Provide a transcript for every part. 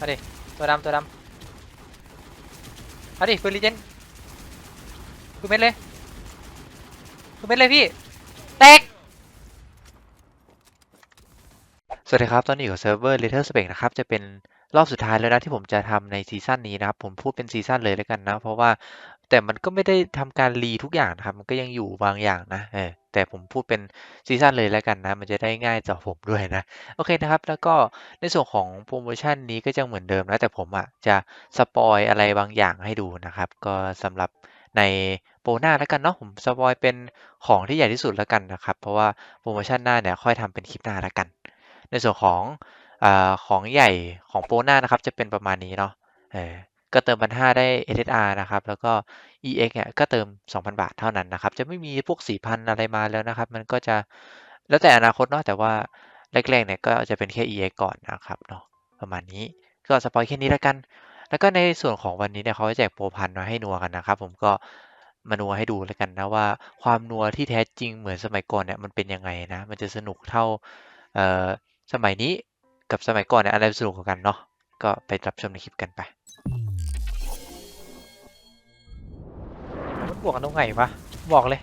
มาดิ ตัวดำตัวดำมาดิปืนลีเจนปืนเม็ดเลยปืนเม็ดเลยพี่ แตก สวัสดีครับ ตอนนี้อยู่กับเซิร์ฟเวอร์ Little Spec นะครับ จะเป็นรอบสุดท้ายแล้วนะที่ผมจะทำในซีซั่นนี้นะครับ ผมพูดเป็นซีซั่นเลยแล้วกันนะ เพราะว่าแต่มันก็ไม่ได้ทำการรีทุกอย่างนะครับ มันก็ยังอยู่บางอย่างนะ เออ แต่ผมพูดเป็นซีซั่นเลยแล้วกันนะ มันจะได้ง่ายต่อผมด้วยนะ โอเคนะครับ แล้วก็ในส่วนของโปรโมชั่นนี้ก็จะเหมือนเดิมนะ แต่ผมอะจะสปอยอะไรบางอย่างให้ดูนะครับ ก็สำหรับในโปรหน้าแล้วกันเนาะ ผมสปอยเป็นของที่ใหญ่ที่สุดแล้วกันนะครับ เพราะว่าโปรโมชั่นหน้าเนี่ยค่อยทำเป็นคลิปหน้าแล้วกัน ในส่วนของอของใหญ่ของโปรหน้านะครับ จะเป็นประมาณนี้เนาะเออ ก็เติมพันห้าได้ SSR นะครับ แล้วก็ EX เนี่ยก็เติม 2,000 บาทเท่านั้นนะครับ จะไม่มีพวก 4,000 อะไรมาแล้วนะครับ มันก็จะแล้วแต่อนาคตเนาะแต่ว่าแรกๆเนี่ยก็จะเป็นแค่ EX ก่อนนะครับเนาะประมาณนี้ก็สปอยแค่นี้แล้วกัน แล้วก็ในส่วนของวันนี้เนี่ยเขาจะแจกโปรพันมาให้นัวกันนะครับ ผมก็มานัวให้ดูแล้วกันนะว่าความนัวที่แท้จริงเหมือนสมัยก่อนเนี่ยมันเป็นยังไงนะ มันจะสนุกเท่าเอ่อสมัยนี้กับสมัยก่อนเนี่ยอะไรสนุกกว่ากันเนาะก็ไปรับชมในคลิปกันไป บวกกันตรงไหนวะบอกเลย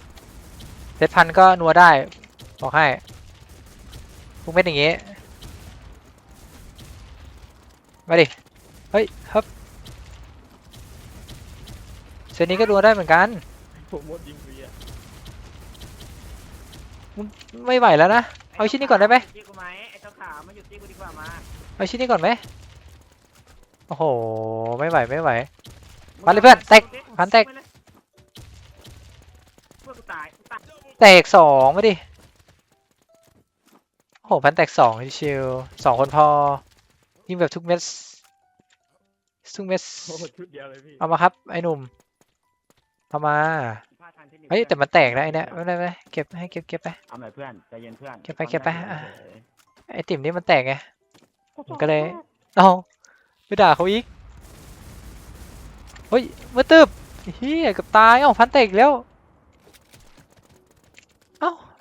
เซตพันก็นัวได้ บอกให้พวกเม็ดอย่างงี้มาดิ เฮ้ยครับเซตนี้ก็ดูได้เหมือนกันผมหมดยิงฟรีอะไม่ไหวแล้วนะ เอาชิ้นนี้ก่อนได้ไหมจี้กูไหมไอ้เจ้าขาวมาหยุดจี้กูดีกว่ามาเอาชิ้นนี้ก่อนไหมโอ้โห ไม่ไหวไม่ไหว มาเลยเพื่อนแตกพันแตกเพื่อนกูตายกูตาย แตกสองมาดิโอ้โหพันแตกสองชิวๆสองคนพอ ยิงแบบทุกเม็ดทุกเม็ดโอ้โหชุดเดียวเลยพี่เอามาครับ ไอ้หนุ่มเอามาพลาดทันที่หนึ่งเฮ้ยแต่มันแตกนะไอ้เนี่ยไม่เป็นไรไม่เป็นไรเก็บให้เก็บเก็บไปเอาหน่อยเพื่อนใจเย็นเพื่อนเก็บไปเก็บไปอะเฉยไอ้ติ่มนี่มันแตกไงมันก็เลยเอาไปด่าเขาอีกเฮ้ยมือตึบเฮียเกับตายเอ้าพันแตกอีกแล้วเ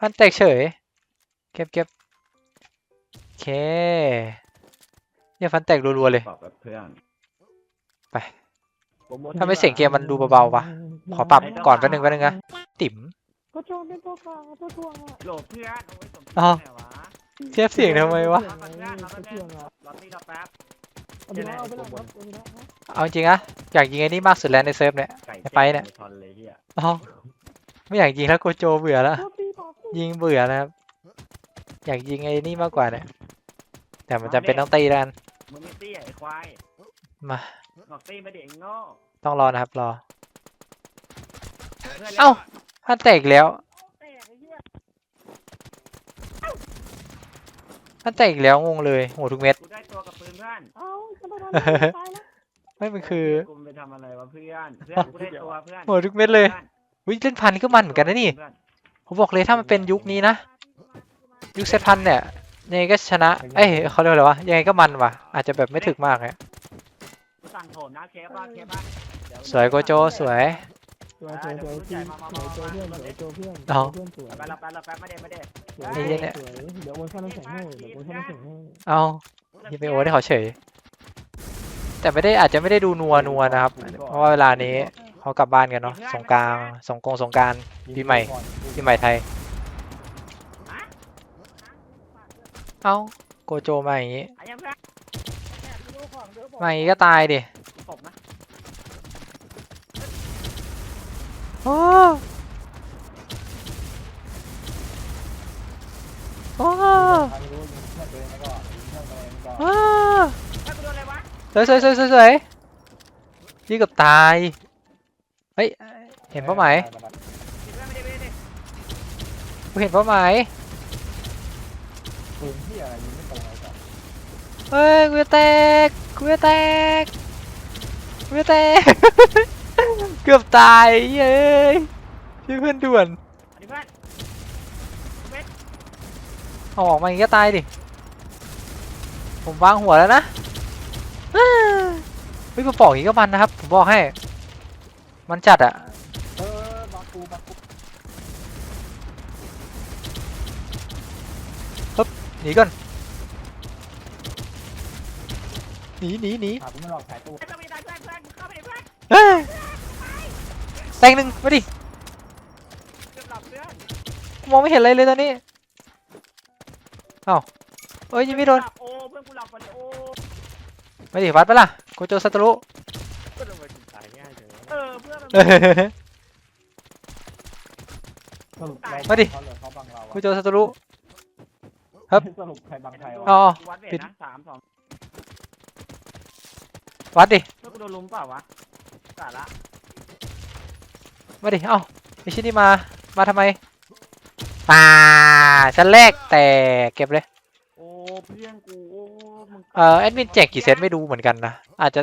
อ้าพันแตกเฉย เก็บเก็บโอเคเนี่ยฟันแตกรัวๆเลยๆบอกกับเพื่อนไปผมหมดทำไมเสียงเกมมันดูเบาๆวะ ขอปรับก่อนแป๊บนึงแป๊บนึงนะ ติ๋ม ก็ชอบเป็นตัวกลางตัวทวงอะโหลบเพื่อนโอ้ยสมอ้าว ไหนวะเทียบเสียงทำไมวะรอก่อนเพื่อนรอก่อนตัวเพื่ทอนวงอะรอตีรอแป๊บเอาไปแล้วเอาไปแล้วครับเอาไปแล้วครับเอาจริงๆนะอยากยิงไอ้นี่มากสุดแล้วในเซิร์ฟเนี่ย ไก่ไปเนี่ย ทอนเลยเฮียเอ้าไม่อยากยิงแล้วโกโจเบื่อแล้ว โคตรดีบอกกู ยิงเบื่อนะครับ อยากยิงไอ้นี่มากกว่าเนี่ยแต่มันจำเป็นต้องตีแล้วกันมึงไม่ตี้ไอ้ควายมาบอกตี้ไม่ได้ไอ้โง่ต้องรอนะครับรอพื่นเอ้าพันแตกอีกแล้วแตกไอ้เหี้ยพันแตกอีกแล้วงงเลยโหทุกเม็ดกูได้ตัวกับปืนเพื่อนเอ้าจะมาทำอะไรตายแล้วไม่มันคือกูไปทำอะไรวะเพื่อนเพื่อนกูได้ตัวเพื่อนโหทุกเม็ดเลยวิเล่นพันนี่ก็มันเหมือนกันนะนี่เพื่อ ผมบอกเลยถ้ามันเป็นยุคนี้นะ ยุคเซตพันเนี่ยยังไงก็ชนะ เอ้ยเขาเรียกว่าอะไรวะ ยังไงก็มันว่ะ อาจจะแบบไม่ถึกมากเนี่ยกูสั่งโถมนะเคฟบ้าเคฟบ้าเดี๋สวยโกโจสวย สวยสวยสวยจริงสวยตัวเพื่อนสวยตัวเพื่อนเอาเพื่อนสวยไปรับไปรับไปไม่ได้ไม่ได้สวยไอ้เหี้ยเนี่ย สวยเดี๋ยววนข้าวน้ำแข็งให้เดี๋ยววนข้าวน้ำแข็งให้เอายิงไปโอให้เขาเฉย แต่ไม่ได้อาจจะไม่ได้ดูนัวนัวนะครับ เพราะว่าเวลานี้ เขากลับบ้านกันเนาะสงกรารสงกรงสงกรารปีใหม่ปีใหม่ไทย เอ้าโกโจมาอย่างงี้ไอ้ยังเพื่อนมาอย่างงี้ก็ตายดิตบนะโอ้โอ้โอ้ถ้ากูโดนอะไรวะ สวยสวยสวยสวยสวยยี่เกับตาย เฮ้ย เห็นเป้าหมายติดเพื่อนไม่ได้ไม่ได้กูเห็นเป้าหมายเฮ้ยกูจะแตกกูจะแตกกูจะแตก เกือบตายเย้ยช่วยเพื่อนด่วนอันนี้เพื่อนเอาออกมาอย่างนี้ก็ตายดิ ผมวางหัวแล้วนะอ้าเฮ้ยมาปอกอย่างนี้ก็มันนะครับ ผมบอกให้ มันจัดอะเออบักกูบักกูหนีก่อนหนีหนีหนีหากูไม่หลอกขายตู้ไม่ต้องมีตาเพื่อนเพื่อนเข้าไปดิเพื่อนเอ้ยแตงหนึ่งมาดิเกือบหลับเพื่อนกูมองไม่เห็นอะไรเลยตอนนี้เอ้าเอ้ยยิงไม่โดนโอ้เพื่อนกูหลับไปเลยโอ้มาดิวัดปะล่ะกูโจสัตรุ ออเพื่อนมันเออสรุปเรามาดิ เขาเหลือเขาบังเรากูอะโจสัตรุครับ สรุปใครบังใครอ๋วะอ วัดเวทปิดนะสามสองวัดดิ เพื่อนกูโดนลุมเปล่าวะสาระมาดิ เอ้าไอชิ้นนี้มา มาทำไมป่าชั้นแรกแต่เก็บเลย โอ้เพื่อนกูโอ้มึงเอ่อแอดมินแจกกี่เซตไม่รู้เหมือนกันนะ อาจจะ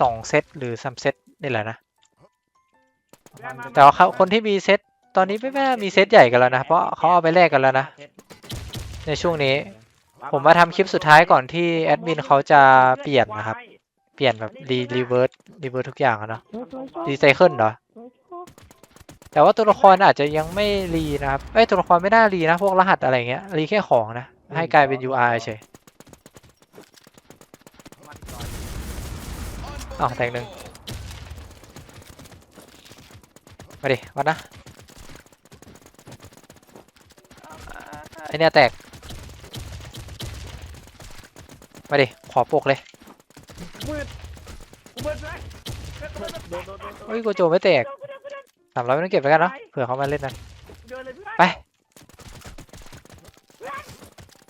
สองเซตหรือสามเซตนี่แหละนะ แต่ว่าเขาคนที่มีเซตตอนนี้ไม่น่ามีเซตใหญ่กันแล้วนะ เพราะเขาเอาไปแลกกันแล้วนะ ในช่วงนี้ ผมมาทำคลิปสุดท้ายก่อนที่แอดมินเขาจะเปลี่ยนนะครับ เปลี่ยนแบบรีรีเวิร์สรีเวิร์สทุกอย่างอะเนาะเฮ้ยเฮ้ยเฮ้ยรีไซเคิลเหรอเฮ้ยเฮ้ยแต่ว่าตัวละครอาจจะยังไม่รีนะครับเอ้ยตัวละครไม่น่ารีนะ พวกรหัสอะไรเงี้ยรีแค่ของนะ ให้กลายเป็น UI เฉยอ้าวแตงหนึ่ง มาดิวัดนะไอเนี่ยแตก มาดิ ขอปกเลยเฮ้ยโกโจไม่แตกสามร้อยไม่ต้องเก็บแล้วกันเนาะเผื่อเขามาเล่นนะไป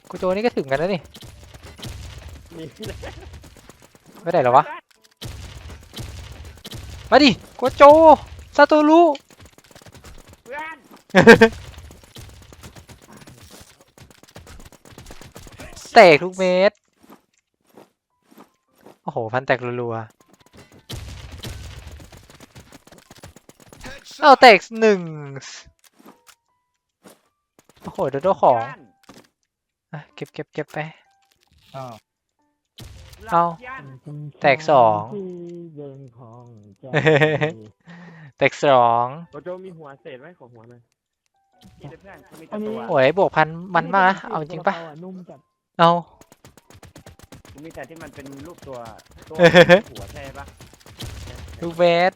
โกโจนี่ก็ถึงกันแล้วนี่ไม่ได้หรอวะ มาดิโกโจซาโตรุ แตกทุกเม็ด โอ้โห พันแตกรัวๆเอาแตกหนึ่ง โอ้โหโดโดของเพื่นอะเก็บเก็บเก็บไป อ้าวเอาเพื่อนแตกสองที่เดินของใจแตกสองโกโจมีหัวเศษไหมขอหัวหน่อย นี่เลยเพื่อนกูมีอัแต่นนี้ตัวโอ้ยบวกพันมันมากนะเอาจริงปะตัวนุ่มจัดเอากูมีแต่ที่มันเป็นรูปตัวตัวเออหัวใช่ปะลูกเม็ด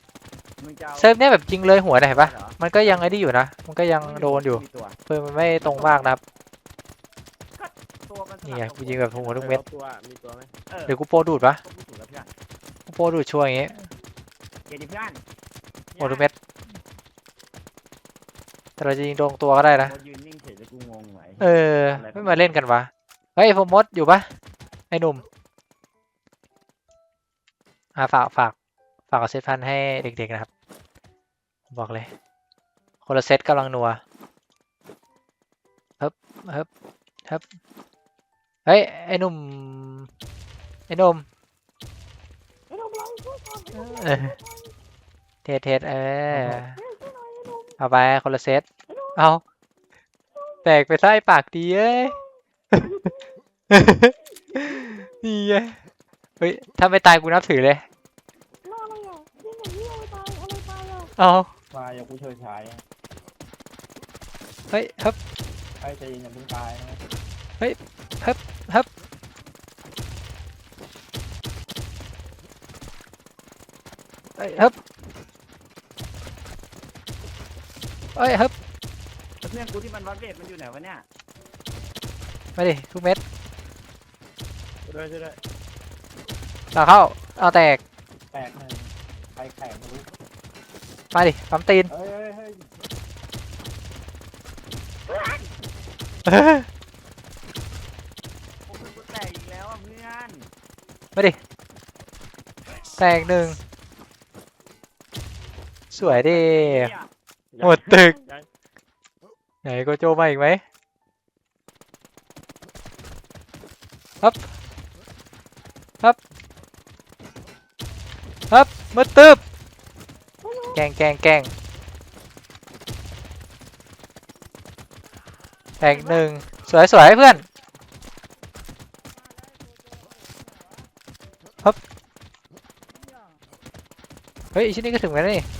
มึงจะอาเซิร์ฟเนี่ยแบบจริงเลยหัวไหนปะเหรอมันก็ยังไอ้นี่อยู่นะ มันก็ยังโดนอยู่มีตัวเพื่อมันไม่ตรงมากนะครับ ตัวมันสลันี่ไงบกูยิงแบบหัวทุกเม็ดตัวมีตัวไหมเออเดี๋ยวกูโปรดูดปะก็พูดถูกแล้วเพื่อนกูโปรดูดชัวร์อย่างงี้เกียรติเพื่อนโปรทุกเม็ด แต่เราจะยิงโดนตัวก็ได้นะโอ้ยืนนิ่งเฉยเลยกูงงไหวเออ ไม่มาเล่นกันวะ เฮ้ยโฟมดอยู่ปะไอ้หนุ่ม อ่าฝากฝากฝากเอาเซตพันให้เด็กๆนะครับผมบอกเลย คนละเซตกำลังนัวเฮ้บเฮ้บเฮ้บเฮ้ย ไอ้หนุ่ม ไอ้หนุ่มเออเทสเทสเออ เอาไปคนละเซต เอา แตกไปไส้ปากดีเอ้ย นี่ไงเฮ้ย ถ้าไม่ตายกูนับถือเลยเอามาอย่ากูเชิญชายอะเฮ้ยครับไอ้ใจเย็นอย่าเพิ่งตายนะเฮ้ยครับ เฮ้ยครับเพื่อนกูที่มันวัดเวทมันอยู่ไหนวะเนี่ยมาดิทุกเม็ดช่วยด้วยช่วยด้วยเราเข้า เอาแตก แตกหนึ่งใครแตกไม่รู้มาดิปั๊มตีน เฮ้ยเฮ้ยเฮ้ยโอ้ยกูแตกอีกแล้วอะเพื่อนมาดิ แตกหนึ่ง สวยดิ เนี่ย หมดตึก ยังไหนโกโจมาอีกไหมครับครับครับมืดตึบแกล้งแกล้งแกล้งแตกหนึ่งสวยสวยเพื่อนครับเฮ้ยอีชิ้นนี้ก็ถึงแล้วนี่มึง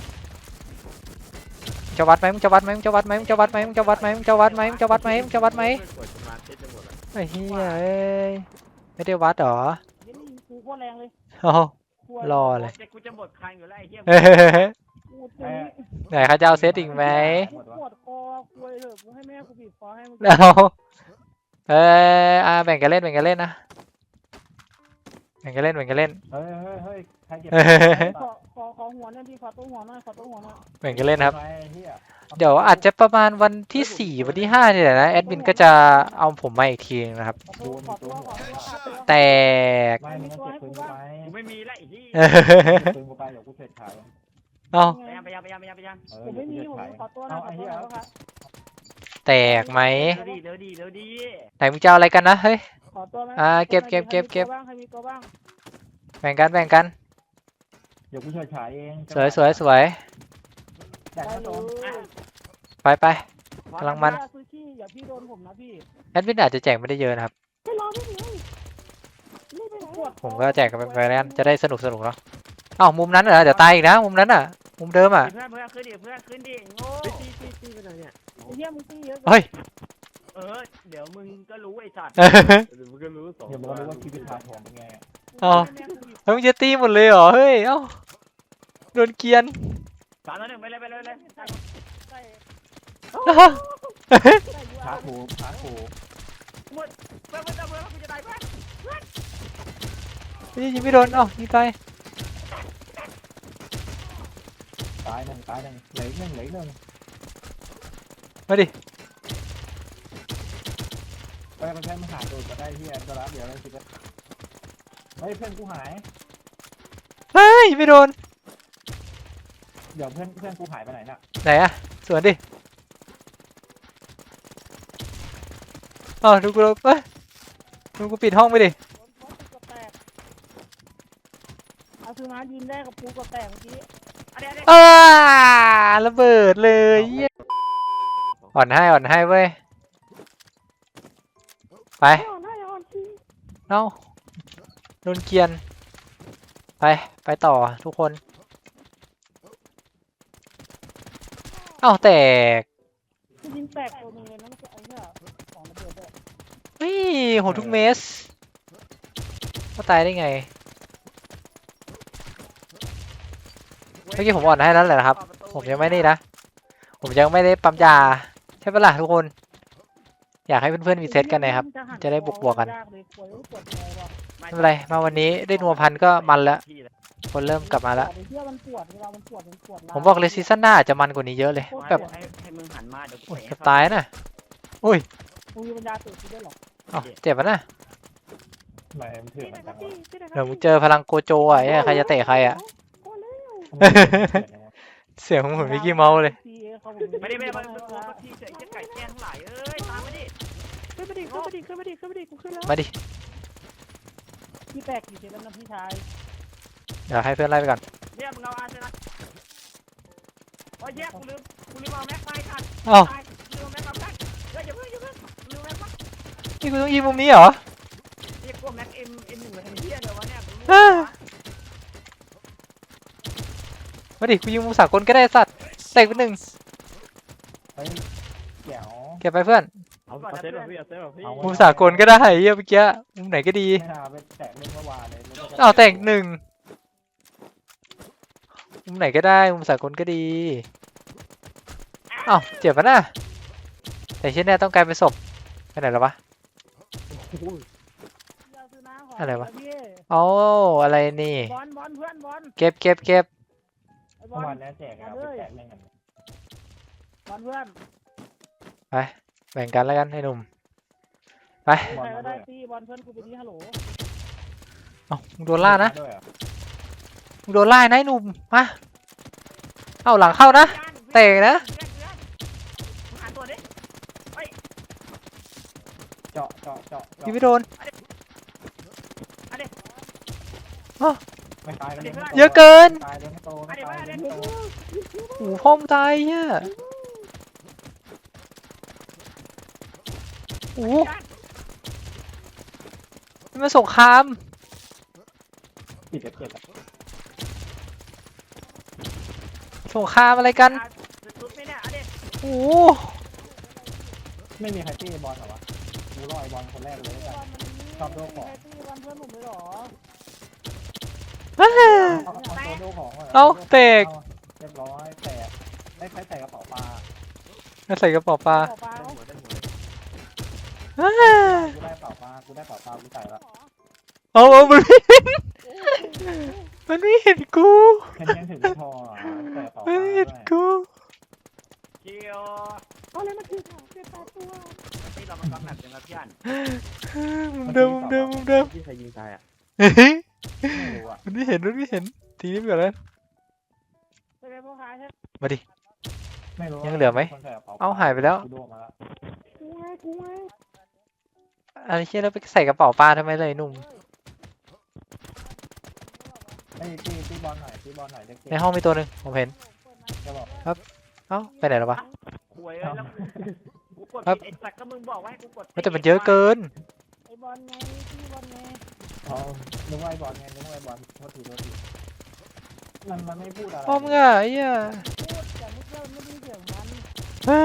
จะวัดไหมมึงจะวัดไหมมึงจะวัดไหมมึงจะวัดไหมมึงจะวัดไหมมึงจะวัดไหมมึงจะวัดไหมมึงจะวัดไหมเพื่อนกดสมาร์ทเซ็ตจะหมดแล้วไอ้เหี้ยเอ้ยไม่ได้วัดเหรอเฮ้ยกูโคตรแรงเลยโอ้กลัวรอเลยเจ๊กูจะหมดคันอยู่แล้วไอ้เหี้ยเฮ้ยกูตัวนี้ไหนเขาจะเอาเซตอีกไหมกูปวดคอคุยเถอะกูให้แม่กูบีบคอให้มึงเอาเอออ่าแบ่งกันเล่นแบ่งกันเล่นนะ แบ่งกันเล่นแบ่งกันเล่น เฮ้ยเฮ้ยเฮ้ยใครเก็บเฮ้ย ขอขอขอหัวหน่อยพี่ขอตัวหัวหน่อยขอตัวหัวหน่อยแบ่งกันเล่นนะครับไอ้เหี้ยเดี๋ยวอาจจะประมาณวันที่สี่วันที่ห้าเนี่ยแหละนะแอดมินก็จะเอาผมมาอีกทีนึงนะครับ ขอตัวขอตัวขอตัวขอตัวแตกไม่มึงต้องเก็บปืนกูไปกูไม่มีแล้วไอ้เหี้ยเออเก็บปืนกูไปเดี๋ยวกูเทรดขายเอาพยายามพยายามพยายามพยายามพยายามเออผมเดี๋ยวไม่กูมีเทรดผมขายขอตัวหน่เอาอยขอไอ้ตัวเหี้หยน่อยครับแตกไหมเร็วดีเร็วดีเร็วดีไหนมึงจะเอาอะไรกันนะเฮ้ย ขอตัวไหมอ่าเก็บเก็บเก็บเก็บ ใครมีตัวบ้างใครมีตัวบ้างแบ่งกันแบ่งกัน เดี๋ยวกูเทรดขายเองสวยสวยสวยแดกได้มาเลตรงยไปไป กำลังมัน ซูชิอย่าพี่โดนผมนะพี่แอดมินอาจจะแจกไม่ได้เยอะนะครับ ไม่รอไม่ถึงไม่ไปไหนปวดคอผมก็แจกกันไปแล้วกันจะได้สนุกสนุกเนาะเอ้ามุมนั้นเหรอเดี๋ยวตายอีกนะ มุมนั้นอะ มุมเดิมอะ เพื่อนเพื่อนขึ้นดิเพื่อนขึ้นดิโง่เฮ้ยตีตีตีไปไหนเนี่ย ไอ้เหี้ยมึงตีเยอะเฮ้ย เออ เดี๋ยวมึงก็รู้ไอ้สัตว์เดี๋ยวมึง ก็รู้สองเดี๋ยวมึงก็รู้ว่าชีวิตทางผมเป็นไงเอาเฮ้ยมึงจะตีหมดเลยเหรอ เฮ้ย เอ้า โดนเกรียน สามต่อหนึ่งไปเลยไปเลยไปเลยใส่ใส่อ้าวใส่ยูชาอาร์จร์ผูชาร์จผูเพื่อนเพื่อนเพื่อนเพื่อนกูจะตายเพื่อนเฮ้ยยิงไม่โดนเอ้ายิงไปตายหนึ่งตายหนึ่งเหลืออีกหนึ่งเหลืออีกหนึ่งมาดิ ไปไปแค่มาหาตัวก็ได้ที่แอนก็รับเดี๋ยวเราคิดว่าเฮ้ยเพื่อนกูหาย เฮ้ยยิงไม่โดน เดี๋ยวเพื่อนเพื่อนกูหายไปไหนน่ะไหนอะสวนดิเอ้าดูกูเอ้ยดูกูปิดห้องไปดิเอาคือมายืนได้กับปูกับแตกเมื่อกี้อันนี้อันนี้อ้าระเบิดเลยเหี้ยอ่อนให้อ่อนให้เว้ย ไปไม่อ่อนให้อ่อนจริงเอ้าโดนเกรียน ไป ไปต่อทุกคน เอ้าแตกคือยิงแตกตัวหนึงเลยนะมันจะไอ้เนี่ยของระเบิดด้วยเฮ้ยโหดทุกเมสก็ตายได้ไง เมื่อกี้ผมอ่อนให้แล้วแหละนะครับ ผมยังไม่นี่นะ ผมยังไม่ได้ปั๊มยา ใช่ปะล่ะทุกคน อยากให้เพื่อนๆมีเซตกันนะครับ จะได้บวกๆกันยากเลยปวดปวดเลยว่ะไม่เป็นไรมาวันนี้ได้นัวพันก็มันแล้ว คนเริ่มกลับมาแล้วไอ้เหี้ยมันปวดเวลามันปวดมันปวดผมบอกเลยซีซั่นหน้าอาจจะมันกว่านี้เยอะเลยแบบให้ให้มึงหันมาเดี๋ยวกูโอ้ยเตะเกือบตายน่ะมึงมีปัญญาตื่นกูด้วยเหรอเอ้าเจ็บอะนะทำไมมันเถื่อนมันจังวะเดี๋ยวมึงเจอพลังโกโจอะไอ้ใครจะเตะใครอะ เถื่อนจังวะเสียงเหมือนมิกกี้เมาส์เลยไม่ได้ไม่ได้ไม่ได้ตัวที่เฉยไก่แก้ทั้งหลายเอ้ยตามมาดิขึ้นมาดิขึ้นมาดิขึ้นมาดิขึ้นมาดิกูขึ้นแล้วมาดิ พี่แตกกี่เซตแล้วนะพี่ชายเดี๋ยวให้เพื่อนไล่ไปก่อน เนี่ยมึงเอาอาร์เซนอลโอ้ยแย่กูลืมกูลืมเอาแม็กไปค่ะเอ้าตายลืมแม็กมาแม็กเฮ้ยอย่าเพิ่งอย่าเพิ่งลืมแม็กมานี่กูต้องยิงมุมนี้เหรอ เรียกว่าแม็กเอ็มเอ็มหนึ่งมาทำเหี้ยเดี๋ยววะเนี่ยกูรู้ เออ มาดิกูยิงมุมสากลก็ได้สัตว์แตกไปหนึ่งเฮ้ยแจ๋วเก็บไปเพื่อนเอาเอาเซตแบบพี่เอาเซตแบบพี่เอามุมสากลก็ได้เหี้ยเมื่อกี้มุมไหนก็ดีไม่น่าไปแตะเล่นเมื่อวานเลยไม่ได้อ้าวแตกหนึ่งมุมไหนก็ได้มุมสากลก็ดีอ้าวเจ็บปะน่ะแต่เช่นนี้ต้องกลายเป็นศพไปไหนแล้ววะอะไรวะอ๋ออะไรนี่ บอลบอลเพื่อนบอล เก็บเก็บเก็บ ไอ้บเมื่ออลวานนี้แจกอะเอาไปแตะเล่นกันบอลเพื่อนแบ่งกันแล้วกันให้หนุ่มไปใครก็ได้ตีบอลเพื่อนกูไปดีฮัลโหลเอ้ามึงโดนล่านะด้วยเหรอมึงโดนล่านะไอ้หนุ่มมาเอ้าหลังเข้านะเตะนะมึงหาตัวดิเจาะเจาะเจาะยิงเจาะไม่โดน ไม่ตายกันเลยไม่โตเยอะเกิน ตายเลยไม่โตไม่ตายเลยไม่โตโอ้โหพ่อมงตายเฮียโอ้โหนี่มันสงคราม ปิดเอฟเจ็ดอะสงครามอะไรกัน สุดๆไม่เนี่ยอันนี้โอ้โหไม่มีใครตีบอลเหรอวะกูรอไอบอลคนแรกเลยแล้วกัน ชอบโดนของใครตีบอลเพื่อนผมเลยเหรอ เอาเอาตัวโดของะเอ้าแตก เรียบร้อยแตกได้ใครแตกกระเป๋าปลาใส่กระเป๋าปลาต่อไปได้หัวได้หัวอ้ากูได้เป๋าปลากูได้เป๋าปลากูใส่ละเอาเอามันไม่เห็นมันไม่เห็นกูแค่นี้ยังถึงไม่พออะแต่กระเป๋าปมันลาไม่ด้เห็นวยกูเกียวเอาเลยมันคือของเจ็ดแปดตัวนี่เรามากำหนักยังครับพี่อันมุมเดิมมุมเดิมมุมเดิมที่ใครยิงตายอะเฮ้ย ไม่รู้อะมันไม่เห็นมันไม่เห็น ทีนี้ไปก่อนแล้วใช่ไหมพ่อค้าใช่มาดิ ไม่รู้ยังเหลือไหมคนใส่กระป๋ปลเอาหายไปแล้ว กูโดนมาแล้วกูไงกูไงอันนี้เราไปใส่กระเป๋าปลาทำไมเลยหนุ่ม ไอ้ยตีตีบอลหน่อยตีบอลหน่อยจะเก็บในห้องมีตัวหนึ่งผมเห็น จะบอกเอ้าไปไหนแล้ววะ หวยเอ้ยแล้วกูกดครับผิดไอ้สัตว์ก็มึงบอกว่าให้กูกดเฮ้ยแต่มันเยอะเกินไอ้บอลไงพี่บอลไง อ๋อนึกว่าไอ้บอลไงนึกว่าไอ้บอลโทษทีโทษทีมันมันไม่พูดอะไรพ่อมึงอะไอ้เหี้ยพูดแต่เมื่อกี้มันไม่ได้ยินเสียงมันเอ้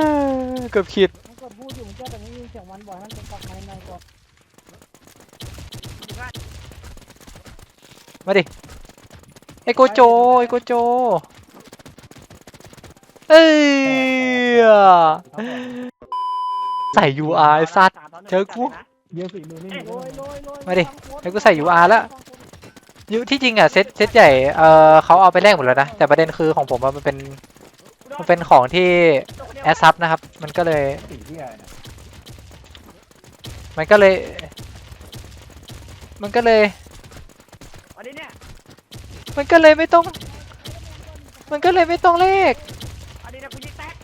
ยเกือบขีดมันกดพูดอยู่เมื่อกี้แต่ไม่ได้ยินเสียงมันบ่อกให้มันเป็นปากในในก่อนมาดิไอโกโจไอโกโจเอ้ยใส่ UR ไอ้สัตว์เจอกู เยอะฝีมือไม่มีโรยโรยโรยมาดิให้กูใส่ UR แล้วยุที่จริงอะเซตเซตใหญ่เออเขาเอาไปแลกหมดแล้วนะ แต่ประเด็นคือของผมอะมันเป็นมันเป็นของที่แอสซับนะครับ มันก็เลยสีเหี้ยอะไรเนี่ยมันก็เลย มันก็เลย อันนี้เนี่ยมันก็เลยไม่ต้อง มันก็เลยไม่ต้องเลขอันนี้เนี่ยกูยิงแตก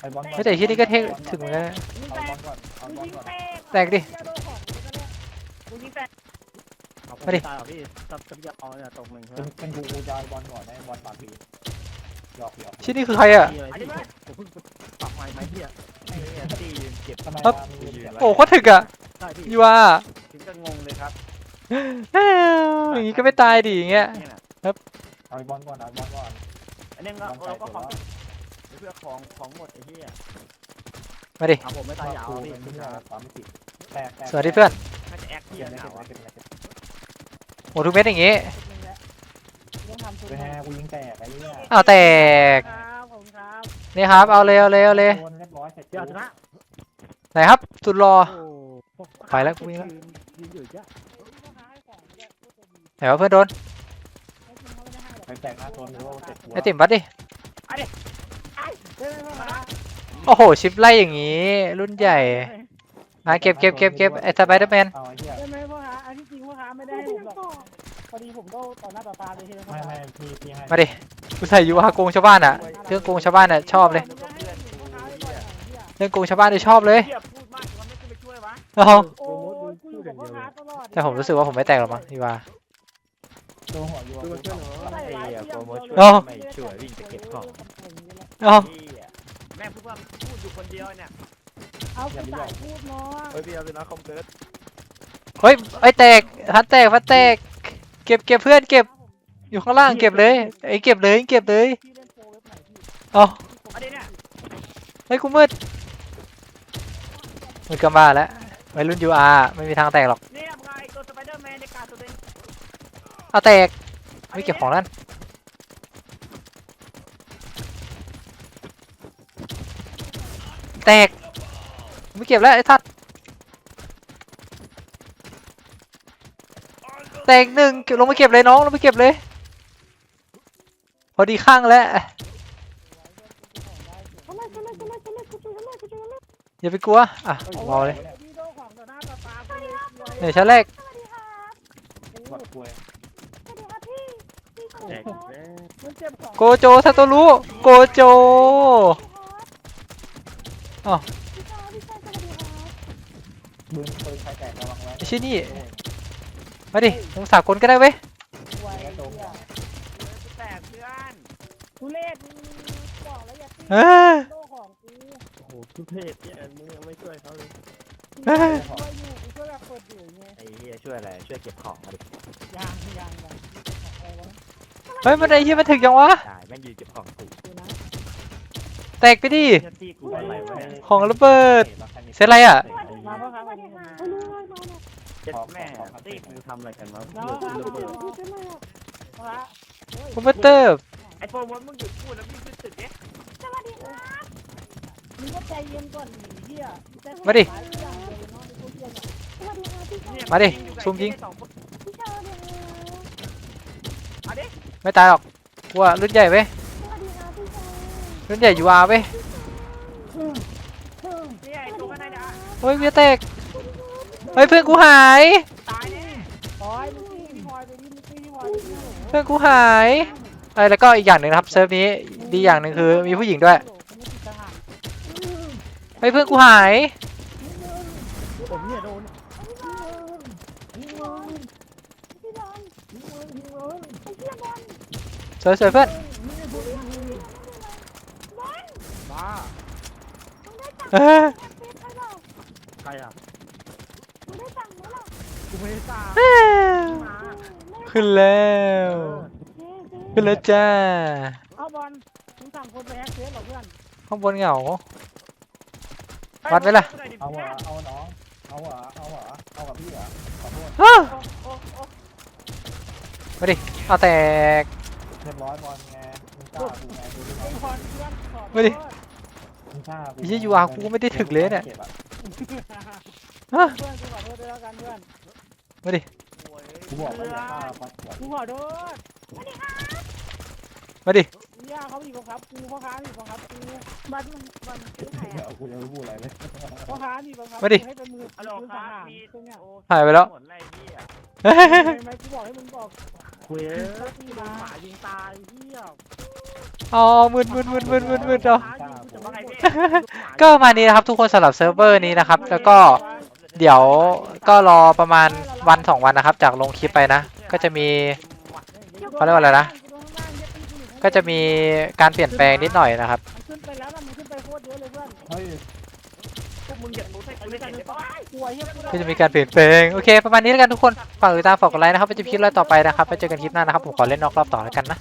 ไอ้บอลก่อนไม่แต่ที่นี่ก็เท่ถึงเหมือนกันนะยิงเอาแตบอกลก่อนเอาบอลยิงก่อน แตก แตกดิเหี้ยโดนของกูก็ได้กูยิงแตกมาดิตายเหรอพี่ตับตับยาเอาเนี่ยตกหนึ่งใช่ไหมเป็นเป็นกูกูจะเอาบอลก่อนได้บอลปากผีหยอกหยอกชิ้นนี้คือใครอะ พี่อะไรพี่ผมเพิ่งปรับไม้ไม้พี่อะไอ้เนี่ยที่ยืนเก็บทำไมครับ มีเสียงโอ้โคตรถึกอะใช่พี่ยูว่าถึงจะงงเลยครับเอ้ยอย่างงี้ก็ไม่ตายดิอย่างเงี้ย นี่น่ะเอาไอ้บอลก่อนเอาไอ้บอลก่อนอันนี้เราเราก็ของเพื่อของของหมดไอ้เหี้ย มาดิ เอาผมไม่ตายยาวพี่เป็นที่สามมิติแตกแตกสวัสดีเพื่อนน่าจะแอคที่เก็บหเลยนาวเก็บเลยเก็บเลยเก็บโอ้ทุกเม็ดอย่างงี้ ต้องทำชุดเป็นหไงนึ่งกูยิงแตกไอ้เนี่ยอ้าวแตก ครับผมครับนี่ครับ เอาเลยเอาเลยเอาเลยโดนเรียบร้อยเสร็จเจ้าชนะไหนครับสุดรอ ไปแล้วกูวิ่งแล้ว ยืนอยู่จ้ะไหนว่าเพื่อนโดนไอกไปแตกหน้าโซนโลเจ็บหัวไอติมบัดดิ เฮ้ยพ่อค้า โอ้โห ชิปไล่อย่างงี้ รุ่นใหญ่มาเก็บเก็บเก็บเก็บไอสไปเดอร์แมนเอาไอ้เหี้ยใช่ไหมพ่อค้าอันที่จริงพ่อค้าไม่ได้ให้ผมหรอกพอดีผมก็ต่อหน้าต่อตาเลยใช่ไหมพ่อไม่ค้าไม่พี่พี่ให้มาดิกูใส่ยูฮาโกงชาวบ้านอะเรื่องโกงชาวบ้านอะชอบเลยเรื่องโกงชาวบ้านนี่ชอบเลยเหี้ยพูดมากจนมันไม่ขึ้นไปช่วยวะเอาโอ้ยกูอยู่กับพ่อค้าตลอดแต่ผมรู้สึกว่าผมไม่แตกหรอกมั้งพี่ว่าตัวหัวอยู่ดูกูเพื่อนเหรอใส่ไอ้ร้ายเหี้ยเยี่ยโปรมโมชั่นเอ้าไม่ช่วยวิ่งไปเก็บของเอาเหี้ย แม่งพูดว่าพูดอยู่คนเดียวเนี่ยเอาผู้สายพูดเนาะเฮ้ยพี่เอาเป็นนักคอมเกิร์ตเฮ้ยไอยแตกพัดแตกพัดแตก เก็บเก็บเพื่อนเก็บอยู่ข้างล่างเก็บเลยไอยเก็บเลยเก็บเลยพี่เล่นโปรเว็บไหนพี่เอาอันนี้เนี่ยเฮ้ยกูมืดมืดก็มาแล้ววัยรุ่นยูอาร์ไม่มีทางแตกหรอกเนี่ยมึงเอาไอ้ตัวสไปเดอร์แมนในการตัวเองเอาแตกไม่เก็บของนั่น แตกไม่เก็บแล้วไอ้ทัดแตกหนึ่งเก็บลงมาเก็บเลยน้องลงมาเก็บเลย พอดีข้างแล้วทำไมทำไมทำไมทำไมกูช่วยทำไมกูช่วยทำไมอย่าไปกลัวอะเมาเลยพี่โดของต่อหน้าต่อตากูเลยเดี๋ยวชั้นแรกกดกล้วยแตกแล้วมันเจ็ บของโกโจซาโตรุโกโจปืนปืนใครแตกระวังไว้ไอ้ชิ้นนี่มาดิลงสากลก็ได้เว้ยไว้เนี่ยกูแตกเพื่อนกูเล่นบอกแล้วอย่าตีเออโดของกูโอ้โหทุเทพเนี่ยมึงยังไม่ช่วยเขาเลยเอ้ยช่วยอยู่กูช่วยแบบเปิดอยู่ไงไอ้เหี้ยช่วยอะไรช่วยเก็บของมาดิยางยางยางอะไรวะเฮ้ยมันไอ้ที่มันถึงยังวะได้แม่งยืนเก็บของกูดูนะแตกไปดิเจ้าที่กู ของระเบิดเสร็จอะไรอะมาพ่อค้ามาดิมาเจ็ดแม่ตีกูทำอะไรกันวะน้องเลือดระเบิดพี่เป็นไรอะพระเฮ้ยโปรโมเตอร์ไอ้โปรโมทมึงหยุดพูดแล้วพี่ขึ้นตึกเนี่ยสวัสดีครับมึงก็ใจเย็นก่อนเหี้ยมาดิสวัสดีครับพี่ชายเนี่ยมาดิงอยู่กับซูมยิงไม่ตายหรอกกูว่ารุ่นใหญ่เว้ยรุ่นใหญ่ยูอาเว้ย นี่ยไอ้ตัวข้างในนะเฮ้ยเวียเตกเฮ้ยเพื่อนกูหาย ตายแน่พลอยมึงตีพี่พลอยไปดิมึงตีพี่พลอยไปดิเพื่อนกูหายเอ้ยแล้วก็อีกอย่างหนึ่งนะครับเซิร์ฟนี้ดีอย่างหนึ่งคือมีผู้หญิงด้วยผมไม่ติดทหารเฮ้ยเพื่อนกูหาย ผมเนี่ยโดนสวยสวยเพื่อน บ้า เออ ใครอะกูไม่ได้ตามเอ้ยขึ้นแล้ว ขึ้นแล้วจ้า เอาบอลมึงสั่งคนไปแฮกเฟซเหรอเพื่อนข้างบนเหงา วัดไว้ล่ะ เอาเหรอเอาน้องเอาเหรอเอาเหรอเอากับพี่เหรอขอโทษอ้าวโอ้โอ้มาดิเอาแตก เรียบร้อยบอลไงมึงกล้ากูไงดูดิไอ้บอลเพื่อนขอโทษ มาดิมึงกล้ากูไอ้เหี้ย UR กูไม่ได้ถึกเลยเนี่ย ก็บอะฮะ เพื่อนกูขอโทษด้วยแล้วกันเพื่อนมาดิ กูบอกว่าอย่าฆ่าปัดขวดกูขอโทษมาดิ ย่าเขาบีบบังคับกูพ่อค้าบีบบังคับกูบันบันซื้อไข่เดี๋ยวกูยังไม่พูดอะไรเลยพ่อค้าบีบบังคับมาดิให้เป็นมือฮัลโหลมือคสัรังบหารมีตรงเนี้ยโอ้หายไปแล้ว หมดไรพี่อะเห็นไหมกูบอกให้มึงบอกคุยเอ้ยสักทีโดมานหมายิงตายเหี้ย อ๋อมึนมึนมึนมึนมึนมึนเอาหมายิง ก็ประมาณนี้นะครับทุกคนสำหรับเซิร์ฟเวอร์นี้นะครับ แล้วก็เดี๋ยวก็รอประมาณวันสองวันนะครับ จากลงคลิปไปนะ ก็จะมีเขาเรียกว่าอะไรนะ ก็จะมีการเปลี่ยนแปลงนิดหน่อยนะครับขึ้นไปแล้วมันขึ้นไปโคตรเยอะเลยเพื่อนเฮ้ยพวกมึงอย่ารู้ให้กูได้เห็นเลยป่ะกลัวเฮียก็จะมีการเปลี่ยนแปลงโอเคประมาณนี้แล้วกันทุกคนฝากติดตามฝากกดไลค์นะครับไปเจอคลิปเราต่อไปนะครับไปเจอกันคลิปหน้านะครับผมขอเล่นนอกรอบต่อแล้วกันนะ